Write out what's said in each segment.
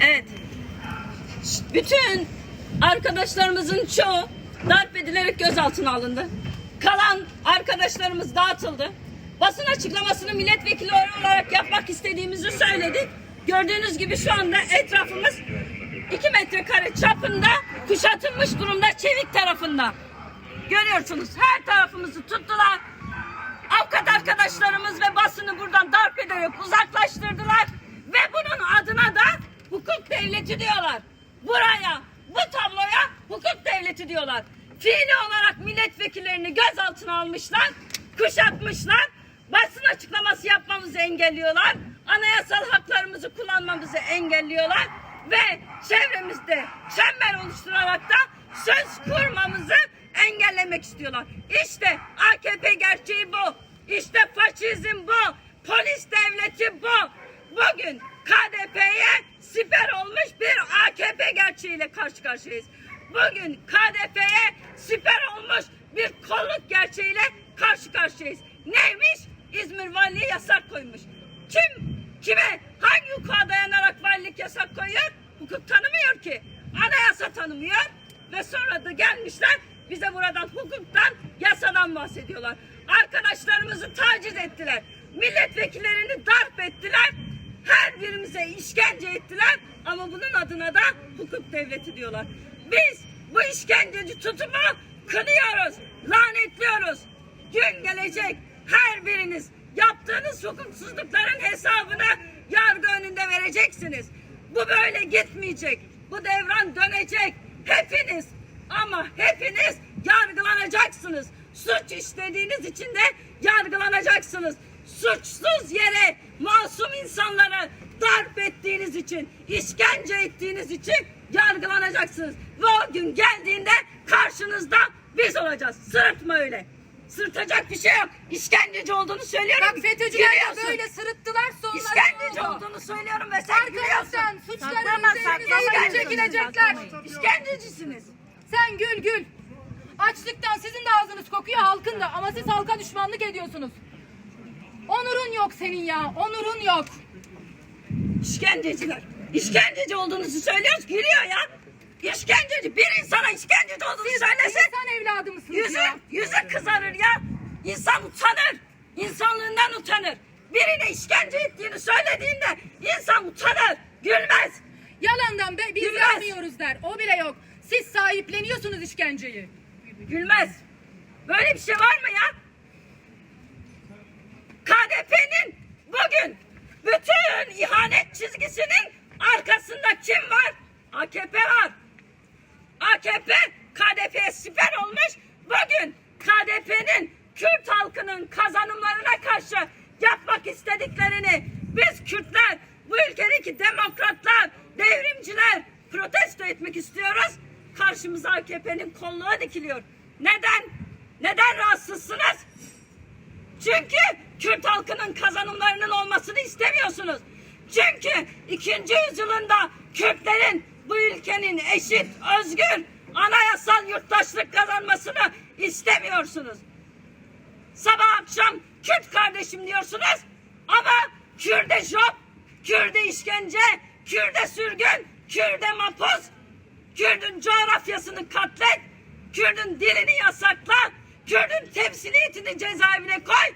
Evet. Bütün arkadaşlarımızın çoğu darp edilerek gözaltına alındı. Kalan arkadaşlarımız dağıtıldı. Basın açıklamasını milletvekili olarak yapmak istediğimizi söyledik. Gördüğünüz gibi şu anda etrafımız 2 metrekare çapında kuşatılmış durumda çevik tarafında. Görüyorsunuz her tarafımızı tuttular. Avukat arkadaşlarımız ve basını buradan darp ederek uzaklaştırdılar. Ve bunun adına da hukuk devleti diyorlar. Buraya, bu tabloya hukuk devleti diyorlar. Fiili olarak milletvekillerini gözaltına almışlar, kuşatmışlar. Basın açıklaması yapmamızı engelliyorlar. Anayasal haklarımızı kullanmamızı engelliyorlar. Ve çevremizde çember oluşturarak da söz kurmamızı engellemek istiyorlar. İşte AKP gerçeği bu. İşte faşizm bu. Polis devleti bu. Bugün KDP'ye siper olmuş bir AKP gerçeğiyle karşı karşıyayız. Bugün KDP'ye siper olmuş bir kolluk gerçeğiyle karşı karşıyayız. Neymiş? İzmir Valiliği yasak koymuş. Kim? Kime? Hangi hukuka dayanarak valilik yasak koyuyor? Hukuk tanımıyor ki. Anayasa tanımıyor. Ve sonra da gelmişler bize buradan hukuktan, yasadan bahsediyorlar. Arkadaşlarımızı taciz ettiler. Milletvekillerini darp ettiler. Her birimize işkence ettiler. Ama bunun adına da hukuk devleti diyorlar. Biz bu işkenceci tutumu kınıyoruz, lanetliyoruz. Gün gelecek her biriniz yaptığınız hukuksuzlukların hesabını yargı önünde vereceksiniz. Bu böyle gitmeyecek. Bu devran dönecek. Hepiniz ama hepiniz yargılanacaksınız. Suç işlediğiniz için de yargılanacaksınız. Suçsuz yere masum insanları darp ettiğiniz için, işkence ettiğiniz için yargılanacaksınız. Ve o gün geldiğinde karşınızda biz olacağız. Sırıtma öyle. Sırtacak bir şey yok. İşkenceci olduğunu söylüyorum. Bak FETÖ'cüler Gülüyorsun. böyle sırıttılar sonra İşkenceci oldu? olduğunu söylüyorum ve sen gülüyorsun. Arkadaşlar suçların Saklama, üzerinize saklama, çekilecekler. İşkencecisiniz. Sen gül gül. Açlıktan sizin de ağzınız kokuyor halkın da ama siz halka düşmanlık ediyorsunuz. Onurun yok senin ya. Onurun yok. İşkenceciler. İşkenceci olduğunuzu söylüyoruz gülüyor ya. İşkenceci. Bir insana işkenceci olduğunu Siz söylesin. insan evladı mısınız Yüzü, ya? yüzü kızarır ya. İnsan utanır. İnsanlığından utanır. Birine işkence ettiğini söylediğinde insan utanır. Gülmez. Yalandan be biz Gülmez. yapmıyoruz der. O bile yok. Siz sahipleniyorsunuz işkenceyi. Gülmez. Böyle bir şey var mı ya? KDP'nin bugün bütün ihanet çizgisinin arkasında kim var? AKP var. AKP KDP'ye siper olmuş. Bugün KDP'nin Kürt halkının kazanımlarına karşı yapmak istediklerini biz Kürtler, bu ülkedeki demokratlar, devrimciler protesto etmek istiyoruz. Karşımıza AKP'nin kolluğu dikiliyor. Neden? Neden rahatsızsınız? Çünkü Kürt halkının kazanımlarının olmasını istemiyorsunuz. Çünkü ikinci yüzyılında Kürtlerin bu ülkenin eşit, özgür, anayasal yurttaşlık kazanmasını istemiyorsunuz. Sabah akşam Kürt kardeşim diyorsunuz ama Kürde job, Kürde işkence, Kürde sürgün, Kürde mapus, Kürdün coğrafyasını katlet, Kürdün dilini yasakla, Kürdün temsiliyetini cezaevine koy.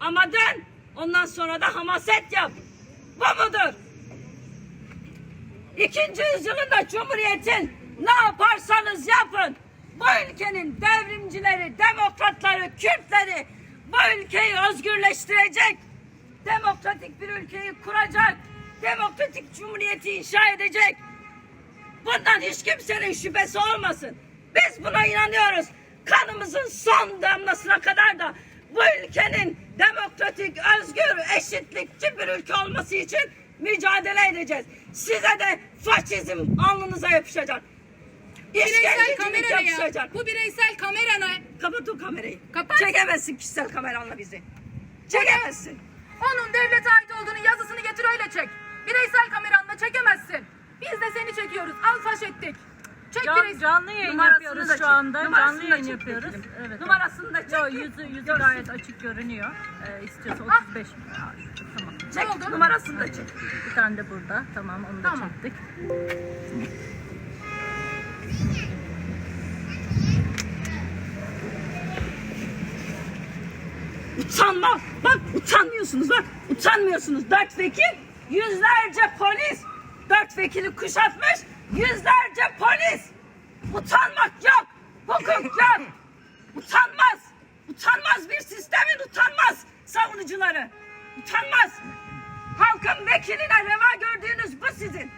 Ama dön, ondan sonra da hamaset yap. Bu mudur? İkinci yüzyılında Cumhuriyet'in ne yaparsanız yapın. Bu ülkenin devrimcileri, demokratları, Kürtleri bu ülkeyi özgürleştirecek. Demokratik bir ülkeyi kuracak. Demokratik cumhuriyeti inşa edecek. Bundan hiç kimsenin şüphesi olmasın. Biz buna inanıyoruz. Kanımızın son damlasına kadar da bu ülkenin demokratik, özgür, eşitlikçi bir ülke olması için mücadele edeceğiz. Size de faşizm alnınıza yapışacak. Bireysel İşkencecilik kamera ne ya? yapışacak. Bu bireysel kamera ne? Kapat o kamerayı. Kapat. Çekemezsin kişisel kameranla bizi. Çekemezsin. Onun devlete ait olduğunu yazısını getir öyle çek. Bireysel kameranla çekemezsin. Biz de seni çekiyoruz. Al faş ettik. Çek Can- canlı yayın Numarasını yapıyoruz da şu çek. anda. Numarasını Canlı da yayın çek yapıyoruz. Evet. Numarasını da çek. Yo, yüzü, yüzü gayet açık görünüyor. Ee, istiyorsa 35 mi? Aa, Tamam. Çek. oldu? Numarasını da çek. Bir tane de burada. Tamam onu da Tamam. çektik. Utanma. Bak utanmıyorsunuz bak. Utanmıyorsunuz. Dört vekil, yüzlerce polis. Dört vekili kuşatmış, yüzlerce polis. Utanmak yok. Hukuk yok. Utanmaz. Utanmaz bir sistemin utanmaz savunucuları. Utanmaz. Halkın vekiline reva gördüğünüz bu sizin.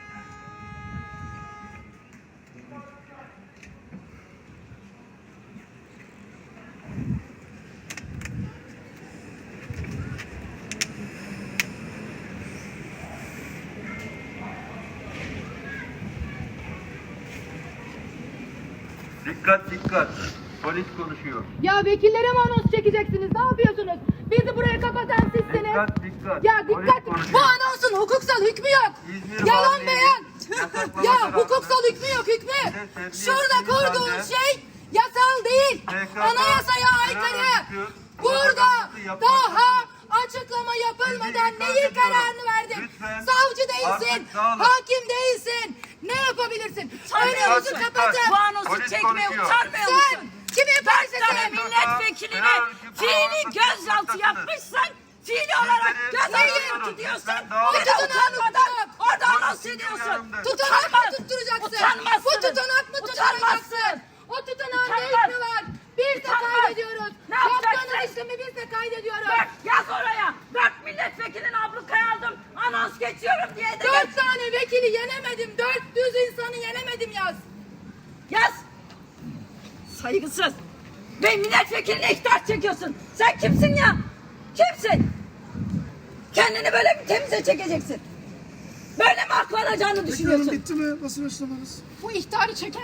Dikkat dikkat. Polis konuşuyor. Ya vekillere mi anons çekeceksiniz? Ne yapıyorsunuz? Bizi buraya kapatan sizsiniz. Dikkat dikkat. Ya Polis dikkat. konuşuyor. Bu anonsun hukuksal hükmü yok. İzmir Yalan beyan. ya kararı. hukuksal hükmü yok hükmü. Bize tebliğ Şurada ettiğiniz kurduğun şey yasal değil. PKK Anayasaya terör aykırı. örgütü Burada daha açıklama yapılmadan Sizi neyin ikaz kararını ediyorum. verdin? Lütfen Savcı değilsin. artık dağılın. Hakim değilsin. Ne yapabilirsin? Önümüzü dikkat. kapatın. Bu anonsu Polis çekmeye konuşuyor. utanmıyor Sen musun? kimi yaparsın Dört tane sen? milletvekiline fiili gözaltı yapmaktasınız. yapmışsan fiili olarak gözaltı tutuyorsun. Lütfen dağılın. Bir de utanmadan orada Polis anons ediyorsun. yanımda. Tutanak mı tutturacaksın? Utanmazsınız. Bu tutanak mı tutturacaksın? Utanmazsın. O tutanağın ne Utanmaz. var? Biz de Utanmaz. kaydediyoruz. Ne yapacaksın? Yaptığınız işlemi biz de kaydediyoruz. Dört Saygısız. Ve milletvekiline ihtar çekiyorsun. Sen kimsin ya? Kimsin? Kendini böyle mi temize çekeceksin? Böyle mi aklanacağını Ekranım düşünüyorsun? bitti mi basın açıklamanız? Bu ihtarı çeken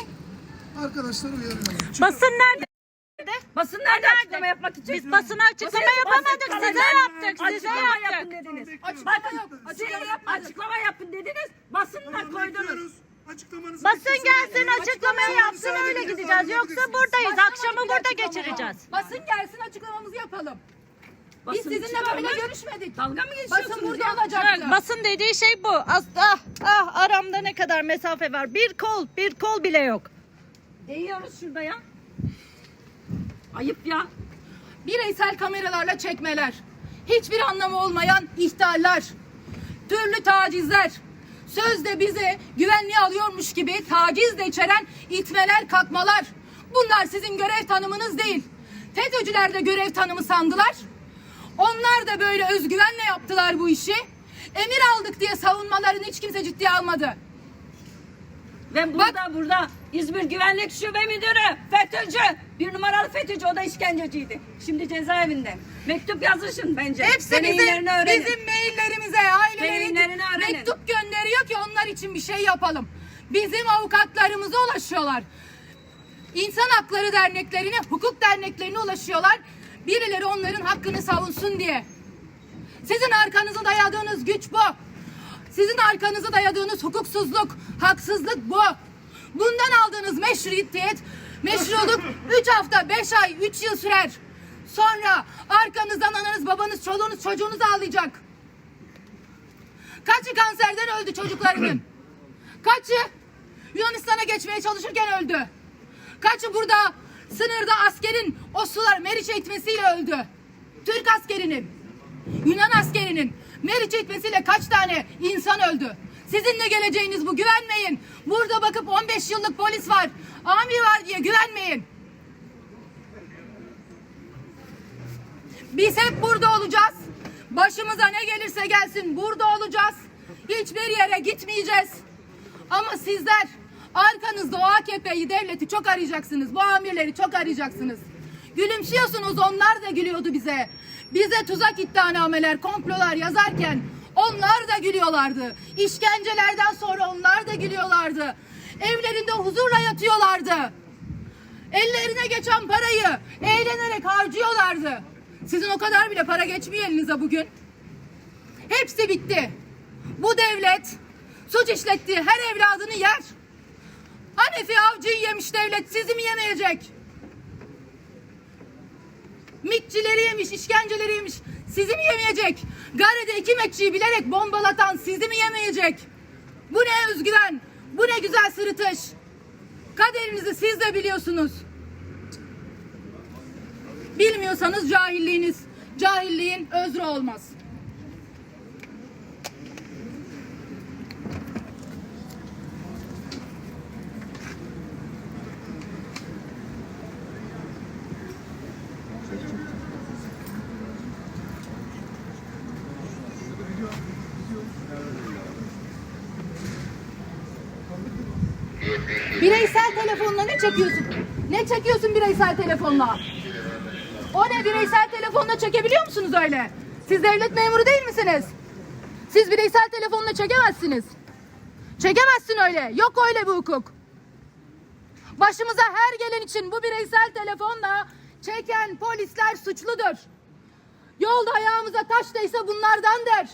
Arkadaşlar uyarıyorum. Çünkü Basın nerede? Basın nerede açıklama yapmak için? Biz basına açıklama yapamadık. Size yaptık. Size Açıklama yaptık. yapın dediniz. Açıklama Bakın, yok, siz açıklama yapmadık. açıklama yapın dediniz. Basınla Tamam, koydunuz. bekliyoruz. Açıklamanızı Basın gelsin açıklamayı yapsın öyle gideceğiz. Yoksa buradayız. Akşamı bir burada geçireceğiz. Basın gelsin açıklamamızı yapalım. Biz Basın sizinle çıkarmış. böyle görüşmedik. Dalga mı geçiyorsunuz Basın burada ya? olacaktı. Basın dediği şey bu. Az, ah, ah, aramda ne kadar mesafe var. Bir kol, bir kol bile yok. Değiyoruz şurada ya. Ayıp ya. bireysel kameralarla çekmeler, hiçbir anlamı olmayan ihtarlar, türlü tacizler, sözde bizi güvenliğe alıyormuş gibi taciz de içeren itmeler, kalkmalar. Bunlar sizin görev tanımınız değil. FETÖ'cüler de görev tanımı sandılar. Onlar da böyle özgüvenle yaptılar bu işi. Emir aldık diye savunmalarını hiç kimse ciddiye almadı. Ve burada burada İzmir Güvenlik Şube Müdürü FETÖ'cü. Bir numaralı FETÖ'cü o da işkenceciydi. Şimdi cezaevinde. Mektup yazışın bence. Hepsi bizim, bizim maillerimize, ailelerin mektup gönderiyor ki onlar için bir şey yapalım. Bizim avukatlarımıza ulaşıyorlar. İnsan Hakları Derneklerine, hukuk derneklerine ulaşıyorlar. Birileri onların hakkını savunsun diye. Sizin arkanıza dayadığınız güç bu. Sizin arkanıza dayadığınız hukuksuzluk, haksızlık bu. Bundan aldığınız meşruiyet, meşruluk 3 hafta, 5 ay, 3 yıl sürer. Sonra arkanızdan ananız, babanız, çoluğunuz, çocuğunuz ağlayacak. Kaçı kanserden öldü çocuklarının? Kaçı Yunanistan'a geçmeye çalışırken öldü? Kaçı burada sınırda askerin o sular Meriç eğitmesiyle öldü? Türk askerinin, Yunan askerinin Meriç eğitmesiyle kaç tane insan öldü? Sizin de geleceğiniz bu güvenmeyin. Burada bakıp 15 yıllık polis var, amir var diye güvenmeyin. Biz hep burada olacağız. Başımıza ne gelirse gelsin burada olacağız. Hiçbir yere gitmeyeceğiz. Ama sizler arkanızda o AKP'yi devleti çok arayacaksınız. Bu amirleri çok arayacaksınız. Gülümsüyorsunuz onlar da gülüyordu bize. Bize tuzak iddianameler, komplolar yazarken onlar da gülüyorlardı. İşkencelerden sonra onlar da gülüyorlardı. Evlerinde huzurla yatıyorlardı. Ellerine geçen parayı eğlenerek harcıyorlardı. Sizin o kadar bile para geçmiyor elinize bugün. Hepsi bitti. Bu devlet suç işlettiği her evladını yer. Hanefi avcıyı yemiş devlet sizi mi yemeyecek? Mitçileri yemiş, işkenceleri yemiş. Sizi mi yemeyecek? Gare'de iki metçiyi bilerek bombalatan sizi mi yemeyecek? Bu ne özgüven? Bu ne güzel sırıtış? Kaderinizi siz de biliyorsunuz. Bilmiyorsanız cahilliğiniz. Cahilliğin özrü olmaz. Bireysel telefonla ne çekiyorsun? Ne çekiyorsun bireysel telefonla? O ne bireysel telefonla çekebiliyor musunuz öyle? Siz devlet memuru değil misiniz? Siz bireysel telefonla çekemezsiniz. Çekemezsin öyle. Yok öyle bir hukuk. Başımıza her gelen için bu bireysel telefonla çeken polisler suçludur. Yolda ayağımıza taş değse bunlardandır.